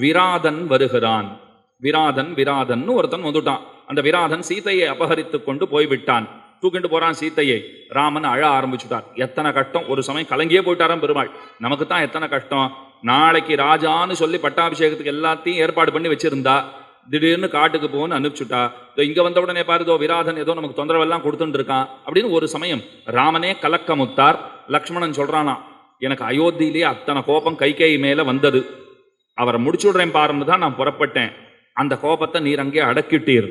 விராதன் வருகிறான். விராதன் விராதன் ஒருத்தன் வந்துட்டான். அந்த விராதன் சீதையை அபகரித்து கொண்டு போய்விட்டான். தூக்கிட்டு போறான் சீதையை ராமன் அழ ஆரம்பிச்சுட்டார். எத்தனை கஷ்டம்? ஒரு சமயம் கலங்கியே போயிட்டாராம் பெருமாள். நமக்கு தான் எத்தனை கஷ்டம்? நாளைக்கு ராஜான்னு சொல்லி பட்டாபிஷேகத்துக்கு எல்லாத்தையும் ஏற்பாடு பண்ணி வச்சிருந்தா திடீர்னு காட்டுக்கு போன்னு அனுப்பிச்சுட்டா இங்க வந்த உடனே பாருதோ விராதன் ஏதோ நமக்கு தொந்தரவெல்லாம் கொடுத்துட்டு இருக்கான் அப்படின்னு ஒரு சமயம் ராமனே கலக்கமுத்தார். லக்ஷ்மணன் சொல்றானா எனக்கு அயோத்தியிலேயே அத்தனை கோபம் கைகேயி மேல வந்தது. அவரை முடிச்சு விடுறேன் பாருன்னு தான் நான் புறப்பட்டேன். அந்த கோபத்தை நீர் அங்கே அடக்கிட்டீர்.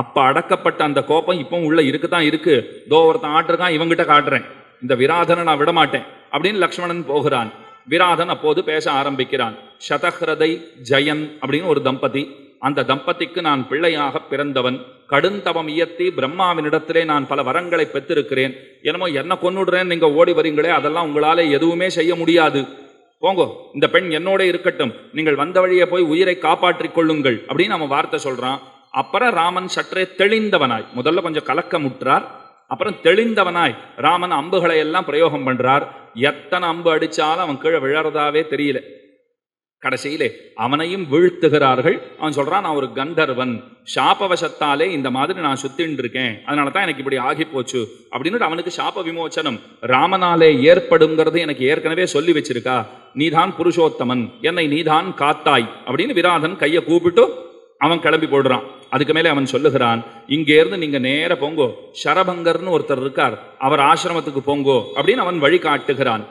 அப்போ அடக்கப்பட்ட அந்த கோபம் இப்பவும் உள்ள இருக்குதான் இருக்கு. தோ ஒருத்தன் ஆட்டிருக்கான் இவங்கிட்ட காட்டுறேன். இந்த விராதனை நான் விட மாட்டேன் அப்படின்னு லக்ஷ்மணன் போகிறான். விராதன் அப்போது பேச ஆரம்பிக்கிறான். சதஹ்ரதை ஜெயன் அப்படின்னு ஒரு தம்பதி. அந்த தம்பதிக்கு நான் பிள்ளையாக பிறந்தவன். கடுந்தவம் இயத்தி பிரம்மாவினிடத்திலே நான் பல வரங்களை பெற்றிருக்கிறேன். என்னமோ என்ன கொன்னுடுறேன்னு நீங்கள் ஓடி வரீங்களே அதெல்லாம் உங்களால் எதுவுமே செய்ய முடியாது. போங்கோ இந்த பெண் என்னோட இருக்கட்டும். நீங்கள் வந்த வழியே போய் உயிரை காப்பாற்றிக் கொள்ளுங்கள் அப்படின்னு அவன் வார்த்தை சொல்றான். அப்புறம் ராமன் சற்றே தெளிந்தவனாய். முதல்ல கொஞ்சம் கலக்கமுற்றார் அப்புறம் தெளிந்தவனாய். ராமன் அம்புகளை எல்லாம் பிரயோகம் பண்றார். எத்தனை அம்பு அடிச்சாலும் அவன் கீழே விழறதாவே தெரியல. கடைசியிலே அவனையும் வீழ்த்துகிறார்கள். அவன் சொல்கிறான் நான் ஒரு கந்தர்வன். சாபவசத்தாலே இந்த மாதிரி நான் சுத்தின்னு இருக்கேன் அதனால தான் எனக்கு இப்படி ஆகி போச்சு. அப்படின்னு அவனுக்கு சாப விமோச்சனம். ராமனாலே ஏற்படுங்கிறது எனக்கு ஏற்கனவே சொல்லி வச்சிருக்கா. நீதான் புருஷோத்தமன். என்னை நீதான் காத்தாய். அப்படின்னு விராதன் கையை கூப்பிட்டு அவன் கிளம்பி போடுறான் அதுக்கு மேலே அவன் சொல்லுகிறான் இங்கே இருந்து நீங்க நேர போங்கோ. சரபங்கர்னு ஒருத்தர் இருக்கார். அவர் ஆசிரமத்துக்கு போங்கோ. அப்படின்னு அவன் வழி காட்டுகிறான்